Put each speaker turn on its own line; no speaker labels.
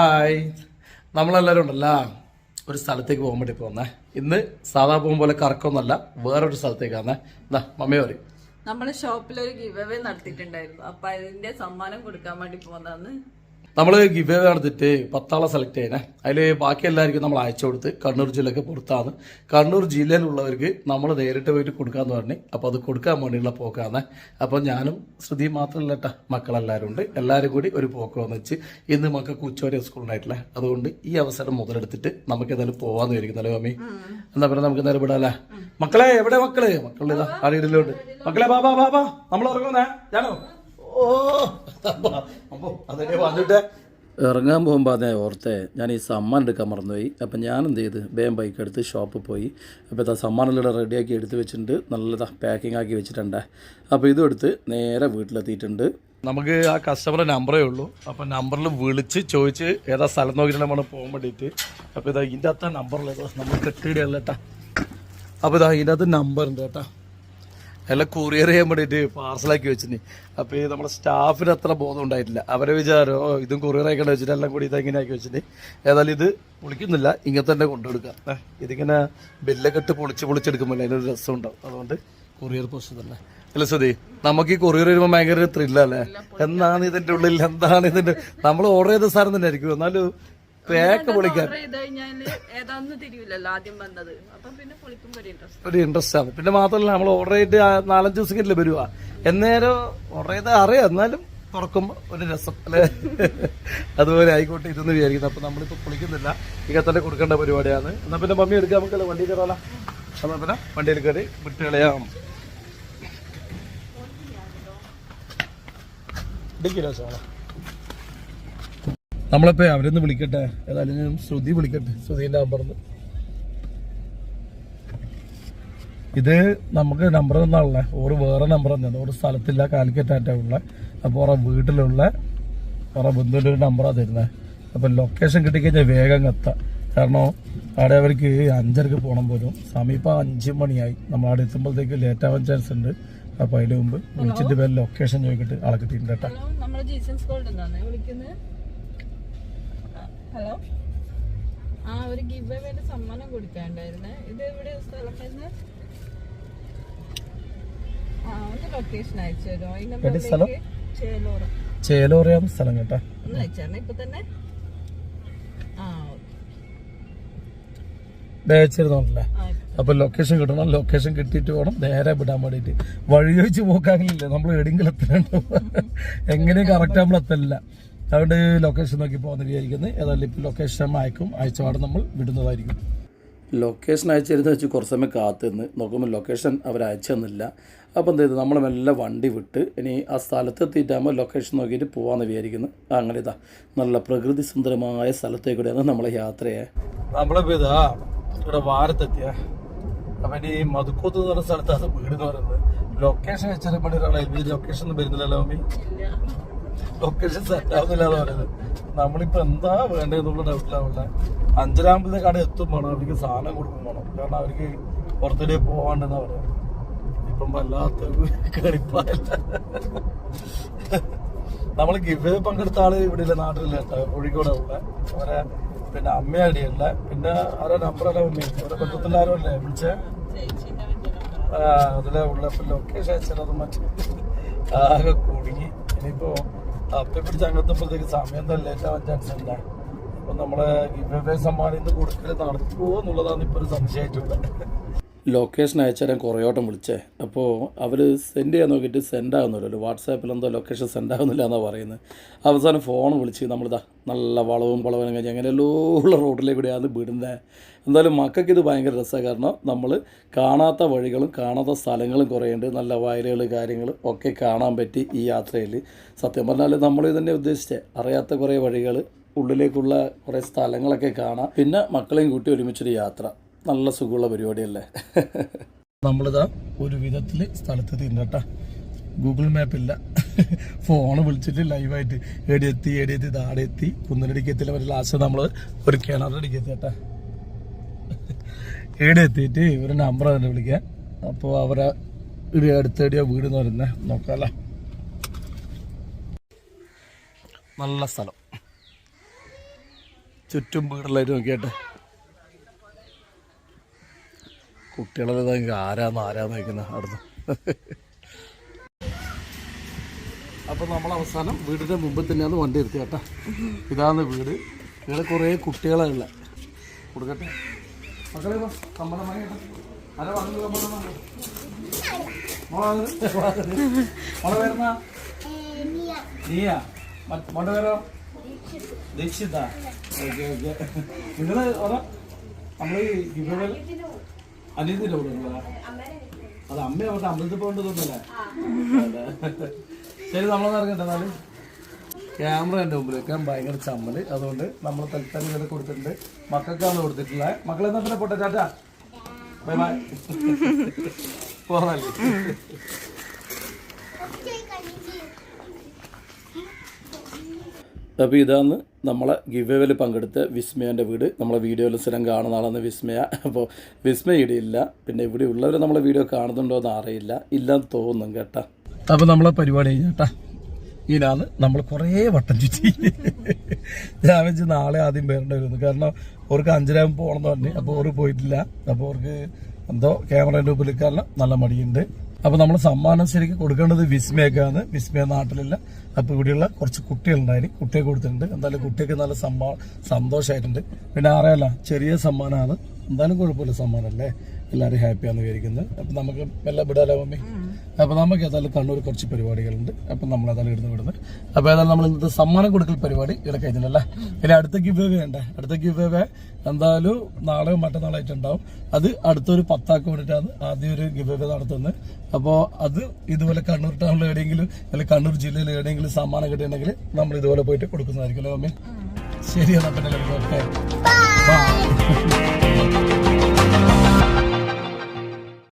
Hi നമ്മളെല്ലാവരും ഉണ്ടല്ലോ. ഒരു സ്ഥലത്തേക്ക് പോകാൻ വേണ്ടി പോകുന്നേ ഇന്ന് സാധാ പോകും പോലെ കറക്കൊന്നല്ല വേറൊരു സ്ഥലത്തേക്കാണ്. എന്താ മമ്മി പറയും.
നമ്മൾ ഷോപ്പിൽ ഒരു ഗിവ് അവേ നടത്തിയിട്ടുണ്ടായിരുന്നു. അപ്പൊ അതിന്റെ സമ്മാനം കൊടുക്കാൻ വേണ്ടി പോകുന്നതാണ്
നമ്മൾ ഗിവ് നടത്തിയിട്ട് പത്താളെ സെലക്ട് ചെയ്യണേ. അതിൽ ബാക്കി എല്ലാവർക്കും നമ്മൾ അയച്ചു കൊടുത്ത് കണ്ണൂർ ജില്ലയ്ക്ക് പുറത്താണ്. കണ്ണൂർ ജില്ലയിലുള്ളവർക്ക് നമ്മൾ നേരിട്ട് പോയിട്ട് കൊടുക്കാമെന്ന് പറഞ്ഞു അപ്പോൾ അത് കൊടുക്കാൻ വേണ്ടിയുള്ള പോക്കാണ്. അപ്പോൾ ഞാനും ശ്രുതി മാത്രമല്ല കേട്ടോ മക്കളെല്ലാവരും ഉണ്ട്. എല്ലാവരും കൂടി ഒരു പോക്ക് വന്ന് വെച്ച് ഇന്ന് മക്കൾക്ക് ഉച്ചവരെ സ്കൂളിലായിട്ടില്ല അതുകൊണ്ട് ഈ അവസരം മുതലെടുത്തിട്ട് നമുക്ക് ഏതായാലും പോവാന്ന് വിചാരിക്കുന്നല്ലോ മമ്മി? എന്നാ പിന്നെ നമുക്ക് എന്തായാലും വിടാല്ലേ മക്കളെ എവിടെ മക്കൾ? മക്കളുടെ ഇതാ ആടിയിലുണ്ട് മക്കളെ ബാബാ ബാബാ നമ്മൾ ഇറങ്ങുന്നേ ഞാനോ? അതന്നെ
ഇറങ്ങാൻ പോകുമ്പോൾ അതേ ഓർത്തെ ഞാൻ ഈ സമ്മാനം എടുക്കാൻ മറന്നുപോയി. അപ്പം ഞാൻ എന്ത് ചെയ്ത് വേഗം ബൈക്ക് എടുത്ത് ഷോപ്പിൽ പോയി. അപ്പോൾ ഇതാ സമ്മാനമെല്ലാം റെഡിയാക്കി എടുത്ത് വെച്ചിട്ടുണ്ട്. നല്ലതാ പാക്കിംഗ് ആക്കി വെച്ചിട്ടുണ്ട്. അപ്പോൾ ഇതും എടുത്ത് നേരെ വീട്ടിലെത്തിയിട്ടുണ്ട്.
നമുക്ക് ആ കസ്റ്റമറെ നമ്പറേ ഉള്ളൂ. അപ്പം നമ്പറിൽ വിളിച്ച് ചോദിച്ച് ഏതാ സ്ഥലം നോക്കിയിട്ട് നമ്മൾ പോകാൻ വേണ്ടിയിട്ട്. അപ്പോൾ ഇതാ ഇതിന്റെ അകത്ത നമ്പറിൽ നമ്മൾ കെട്ടിയിടല്ല അപ്പോൾ അപ്പൊ ഇതാ ഇതിന്റെ അകത്ത് നമ്പർ ഉണ്ട് കേട്ടാ എല്ലാം കൊറിയർ ചെയ്യാൻ വേണ്ടിയിട്ട് പാർസലാക്കി വെച്ചിന്. അപ്പോൾ ഈ നമ്മുടെ സ്റ്റാഫിന് അത്ര ബോധം ഉണ്ടായിട്ടില്ല. അവരെ വിചാരം ഓ ഇതും കൊറിയർ അയക്കേണ്ട വെച്ചിട്ട് എല്ലാം കൂടി ഇതെങ്ങനെ ആക്കി വെച്ചിട്ട് ഏതായാലും ഇത് പൊളിക്കുന്നില്ല ഇങ്ങനെ തന്നെ കൊണ്ടുകൊടുക്കാം. ഇതിങ്ങനെ ബില്ലൊക്കെ ഇട്ട് പൊളിച്ച് പൊളിച്ചെടുക്കുമ്പോൾ അതിനൊരു രസം ഉണ്ടാവും. അതുകൊണ്ട് കൊറിയർ പോസ്റ്റ് തന്നെ. അല്ല സുധി നമുക്ക് ഈ കൊറിയർ വരുമ്പോൾ ഭയങ്കര ത്രില്ലല്ലേ എന്താണ് ഇതിന്റെ ഉള്ളിൽ? എന്താണ് ഇതിന്റെ നമ്മൾ ഓർഡർ ചെയ്ത സാധനം തന്നെ ആയിരിക്കും എന്നാലും പേക്ക് പൊളിക്കാൻ
ചെയ്ത് ഒരു ഇൻട്രസ്റ്റ്
ആണ്. പിന്നെ മാത്രമല്ല നമ്മൾ ഓർഡർ ചെയ്തിട്ട് ആ നാലഞ്ച് ദിവസം കഴിഞ്ഞില്ല വരുവാ. എന്നേരം ഓർഡർ ചെയ്ത് അറിയാം. എന്നാലും തുറക്കും ഒരു രസം. അല്ലേ? അതുപോലെ ആയിക്കോട്ടെ ഇതെന്ന് വിചാരിക്കുന്നത് അപ്പൊ നമ്മളിപ്പോ പൊളിക്കുന്നില്ല. ഇങ്ങനെ തന്നെ കൊടുക്കേണ്ട പരിപാടിയാണ്. എന്നാ പിന്നെ മമ്മി എടുക്കാൻ നമുക്കല്ലേ വണ്ടി കയറാല? എന്നാ പിന്നെ വണ്ടിയിൽ കയറി വിട്ട് കളയാം. ഇടുക്കില്ല നമ്മളിപ്പോ അവരൊന്ന് വിളിക്കട്ടെ. ഏതായാലും ഞാൻ ശ്രുതി വിളിക്കട്ടെ. ശ്രുതിന്റെ നമ്പറിന്ന്. ഇത് നമുക്ക് നമ്പർ തന്നാണല്ലേ ഓറ് വേറെ നമ്പർ തന്നെയാണ്. ഒരു സ്ഥലത്തില്ല കാലിക്കറ്റായിട്ടാ ഉള്ള. അപ്പോൾ ഓറ വീട്ടിലുള്ള ഓറ ബന്ധുവിന്റെ ഒരു നമ്പറാണ് തരുന്നത് അപ്പോൾ ലൊക്കേഷൻ കിട്ടിക്കഴിഞ്ഞാൽ വേഗം എത്താം. കാരണം അവിടെ അവർക്ക് അഞ്ചരക്ക് പോകണം പോലും. സമയം അഞ്ചു അഞ്ച് മണിയായി. നമ്മൾ അവിടെ എത്തുമ്പോഴത്തേക്ക് ലേറ്റ് ആവാൻ ചാൻസ് ഉണ്ട്. അപ്പോൾ അതിന് മുമ്പ് വിളിച്ചിട്ട് പേര് ലൊക്കേഷൻ ചോദിക്കിട്ട് ആളെ കിട്ടിയിട്ടുണ്ട് കേട്ടോ.
ഹലോ ആ ഒരു ഗിവ് അവേന്റെ സമ്മാനം കൊടുക്കാണ്ടായിരുന്നേ ഇത് എവിടെ സ്ഥലം വരുന്നത് ആ ഒന്ന് ലൊക്കേഷൻ അയച്ചു തരുമോ? ഈ? നമ്പറിലേക്ക് ചേലോറ.
ചേലോറിയാം സ്ഥലം കേട്ടോ.
ഒന്ന് അയച്ചാണ് ഇപ്പൊ തന്നെ? ആ
ദയച്ചിരുന്നോണ്ടല്ലേ അപ്പൊ ലൊക്കേഷൻ കിട്ടണം. ലൊക്കേഷൻ കിട്ടിയിട്ട് വേണം. നേരെ വിടാൻ വേണ്ടിയിട്ട്. വഴി ചോദിച്ച് പോക്കാകില്ലേ നമ്മൾ എവിടെയെങ്കിലും എത്തലുണ്ടോ എങ്ങനെയും കറക്റ്റ് നമ്മൾ എത്തലില്ല. അതുകൊണ്ട് ലൊക്കേഷൻ നോക്കി പോകുന്ന വിചാരിക്കുന്നത് ഏതായാലും ഇപ്പോൾ ലൊക്കേഷൻ അയക്കും അയച്ചപാട് നമ്മൾ വിടുന്നതായിരിക്കും.
ലൊക്കേഷൻ അയച്ചിരുന്ന് വെച്ച് കുറച്ച് സമയം കാത്തുനിന്ന് നോക്കുമ്പോൾ ലൊക്കേഷൻ അവർ അയച്ചു തന്നില്ല. അപ്പോൾ എന്ത് ചെയ്തു? നമ്മൾ മെല്ലെ വണ്ടി വിട്ട് ഇനി ആ സ്ഥലത്ത് എത്തിയിട്ടാകുമ്പോൾ ലൊക്കേഷൻ നോക്കിയിട്ട് പോകാമെന്ന് വിചാരിക്കുന്നു. അങ്ങനെ ഇതാ. നല്ല പ്രകൃതി സുന്ദരമായ സ്ഥലത്തേക്ക് കൂടെയാണ് നമ്മളെ യാത്രയെ
നമ്മളിപ്പോൾ ഇതാ ഇവിടെ വാരത്തെത്തിയ. അപ്പം ഇനി മധുക്കോത്ത് എന്ന് പറഞ്ഞ സ്ഥലത്താണ് വീട് എന്ന് പറയുന്നത്. ലൊക്കേഷൻ വെച്ചാൽ പണി ഒരാളെ. ലൊക്കേഷൻ ഒന്നും വരുന്നില്ലല്ലോ മമ്മി. ലൊക്കേഷൻ സെറ്റ് ആവുന്നില്ല എന്ന് പറയുന്നത്. നമ്മളിപ്പോ എന്താ വേണ്ടതെന്നുള്ള ഡൗട്ടിലാവില്ല അഞ്ചരാമ്പലത്തെ കട എത്തും വേണം. അവർക്ക് സാധനം കൊടുക്കും വേണം. കാരണം അവർക്ക് പുറത്തേക്ക് പോവാണ്ടെന്നാ പറയാം. ഇപ്പം വല്ലാത്ത കളിപ്പാല്ല നമ്മൾ ഗിഫ്റ്റ് പങ്കെടുത്ത ആൾ ഇവിടെ ഇല്ല നാട്ടിലില്ല കോഴിക്കോട് ഉള്ള. അവരെ പിന്നെ അമ്മയടിയല്ല പിന്നെ അവരെ നമ്പറല്ല മമ്മി അവരെ ബന്ധത്തിന്റെ ആരോ അല്ലേ വിളിച്ചേ? അതിലെ ഉള്ള ലൊക്കേഷൻ അയച്ചത് മറ്റേ. ആകെ കുടുങ്ങി. ഇനിയിപ്പോ അപ്പെ പിടിച്ച് അങ്ങെത്തുമ്പോഴത്തേക്ക് സമയം ലേറ്റ് ആവാൻ ചാൻസ് ഉണ്ട് അപ്പൊ നമ്മളെ ഗിഫ്റ്റ് അവേ സമ്മാനം ഇന്ന് കൊടുക്കൽ നടക്കുമോ എന്നുള്ളതാണ് ഇപ്പൊ ഒരു സംശയമായിട്ടുള്ളത്
ലൊക്കേഷൻ അയച്ചാൽ കുറേ ഓട്ടം വിളിച്ചേ. അപ്പോൾ അവർ സെൻഡ് ചെയ്യാൻ നോക്കിയിട്ട് സെൻഡ് ആകുന്നില്ല വാട്സാപ്പിൽ എന്തോ ലൊക്കേഷൻ സെൻഡ് ആകുന്നില്ല എന്നാണ് പറയുന്നത് അവസാനം ഫോൺ വിളിച്ച് നമ്മളിതാ നല്ല വളവും വളവും കഴിഞ്ഞ് അങ്ങനെയല്ലോ ഉള്ള റോഡിലേക്കൂടെയാണ് വിടുന്നത് എന്തായാലും മക്കൾക്ക് ഇത് ഭയങ്കര രസമാണ് കാരണം നമ്മൾ കാണാത്ത വഴികളും കാണാത്ത സ്ഥലങ്ങളും കുറേ ഉണ്ട്. നല്ല വയലുകൾ കാര്യങ്ങൾ ഒക്കെ കാണാൻ പറ്റി ഈ യാത്രയിൽ സത്യം പറഞ്ഞാൽ നമ്മൾ ഇതന്നെ ഉദ്ദേശിച്ചത് അറിയാത്ത കുറേ വഴികൾ ഉള്ളിലേക്കുള്ള കുറേ സ്ഥലങ്ങളൊക്കെ കാണാം. പിന്നെ മക്കളെയും കൂട്ടി ഒരുമിച്ചൊരു യാത്ര. നല്ല സുഖമുള്ള പരിപാടിയല്ലേ?
നമ്മളിതാ ഒരു വിധത്തിൽ സ്ഥലത്ത് തിന്നട്ടാ ഗൂഗിൾ മാപ്പ് ഇല്ല. ഫോണ് വിളിച്ചിട്ട് ലൈവായിട്ട് എടി എത്തി എടി എത്തി താടെ എത്തി കുന്നിനടിക്ക് എത്തില്ല ഒരു ലാസ്റ്റ് നമ്മൾ ഒരു കിണറടിക്ക് എത്തിയട്ടാ എവിടെ എത്തിയിട്ട് ഒരു നമ്പർ തന്നെ വിളിക്കാം അപ്പോൾ അവരെ ഇടി അടുത്തെടിയാ വീട് എന്ന് പറയുന്നത് നോക്കാല. നല്ല സ്ഥലം. ചുറ്റും വീടുള്ളവർ നോക്കിയാട്ടെ. കുട്ടികളെ ആരാന്ന് ആരാന്ന് വയ്ക്കുന്ന അവിടുന്ന്. അപ്പോൾ നമ്മൾ അവസാനം വീടിന്റെ മുമ്പിൽ തന്നെയാണ് വണ്ടി എടുത്തി കേട്ടോ. ഇതാണ് വീട്. ഇവിടെ കുറേ കുട്ടികളെ ഉള്ള കൊടുക്കട്ടെ നിങ്ങൾ നമ്മൾ ഇവിടെ അനിയത്തിന്റെ കൂടെ? അത് അമ്മ അവിടെ അമ്പലത്തിൽ പോകേണ്ടത് തോന്നല്ലേ ശരി നമ്മളൊന്ന് ഇറങ്ങട്ടെ എന്നാലും? ക്യാമറ എന്റെ മുമ്പിൽ വെക്കാൻ ഭയങ്കര ചമ്മൽ. അതുകൊണ്ട് നമ്മൾ തൽക്കാലം ഇവിടെ കൊടുത്തിട്ടുണ്ട്. മക്കൾക്കാണ് കൊടുത്തിട്ടില്ല. മക്കളെ തന്നെ പോട്ടെ ടാറ്റാ. Bye bye. പോകാനല്ലേ
അപ്പോൾ ഇതാണ് നമ്മളെ ഗിവേവിൽ പങ്കെടുത്ത വിസ്മയന്റെ വീട്. നമ്മളെ വീഡിയോയിൽ സ്ഥിരം കാണുന്ന ആളാണ് വിസ്മയ. അപ്പോൾ വിസ്മയ ഇവിടെ ഇല്ല. പിന്നെ ഇവിടെ ഉള്ളവർ നമ്മളെ വീഡിയോ കാണുന്നുണ്ടോ എന്ന് അറിയില്ല. ഇല്ലെന്ന് തോന്നും കേട്ടാ.
അപ്പോൾ നമ്മളെ പരിപാടി കഴിഞ്ഞാട്ടാ ഇതിനാണ് നമ്മൾ കുറേ വട്ടം ചുറ്റി. ഞാൻ വെച്ച് നാളെ ആദ്യം വരേണ്ടി വരുന്നു കാരണം അവർക്ക് അഞ്ചരാകുമ്പോൾ പോകണം എന്ന് പറഞ്ഞു. അപ്പോൾ അവർ പോയിട്ടില്ല. അപ്പോൾ അവർക്ക് എന്തോ ക്യാമറേന്റെ മുമ്പിൽ കാരണം നല്ല മടിയുണ്ട്. അപ്പോൾ നമ്മൾ സമ്മാനം ശരിക്കും കൊടുക്കേണ്ടത് വിസ്മയൊക്കെയാണ്. വിസ്മയ നാട്ടിലില്ല. അപ്പോൾ ഇവിടെയുള്ള കുറച്ച് കുട്ടികളുണ്ടായിരുന്നു കുട്ടിയെ കൊടുത്തിട്ടുണ്ട്. എന്തായാലും കുട്ടിയൊക്കെ നല്ല സമ്മാ സന്തോഷമായിട്ടുണ്ട് പിന്നെ അറിയാല്ല ചെറിയ സമ്മാനമാണ്. എന്തായാലും കുഴപ്പമില്ല സമ്മാനമല്ലേ എല്ലാവരും ഹാപ്പിയാണെന്ന് വിചാരിക്കുന്നത് അപ്പം നമുക്ക് എല്ലാം വിടാലോ മമ്മി? അപ്പോൾ നമുക്ക് ഏതായാലും കണ്ണൂർ കുറച്ച് പരിപാടികളുണ്ട്. അപ്പം നമ്മൾ ഏതായാലും ഇടുന്ന് വിടുന്നത് അപ്പോൾ ഏതായാലും നമ്മൾ ഇന്നത്തെ സമ്മാനം കൊടുക്കൽ പരിപാടി ഇവിടെ കഴിഞ്ഞില്ലല്ലേ? ഇനി അടുത്ത ഗിവ് അവേ വേണ്ടേ. അടുത്ത ഗിവ് അവേ എന്തായാലും നാളെയോ മറ്റന്നാളായിട്ടുണ്ടാവും. അത് അടുത്തൊരു പത്താക്ക് വേണ്ടിയിട്ടാണ് ആദ്യം ഒരു ഗിവ് അവേ നടത്തുന്നത്. അപ്പോൾ അത് ഇതുപോലെ കണ്ണൂർ ടൗണിൽ എവിടെയെങ്കിലും അല്ലെങ്കിൽ കണ്ണൂർ ജില്ലയിൽ എവിടെയെങ്കിലും സമ്മാനം കിട്ടിയിട്ടുണ്ടെങ്കിൽ നമ്മൾ ഇതുപോലെ പോയിട്ട് കൊടുക്കുന്നതായിരിക്കും അല്ലേ മമ്മി ശരി എന്നാൽ പിന്നെ ഓക്കെ.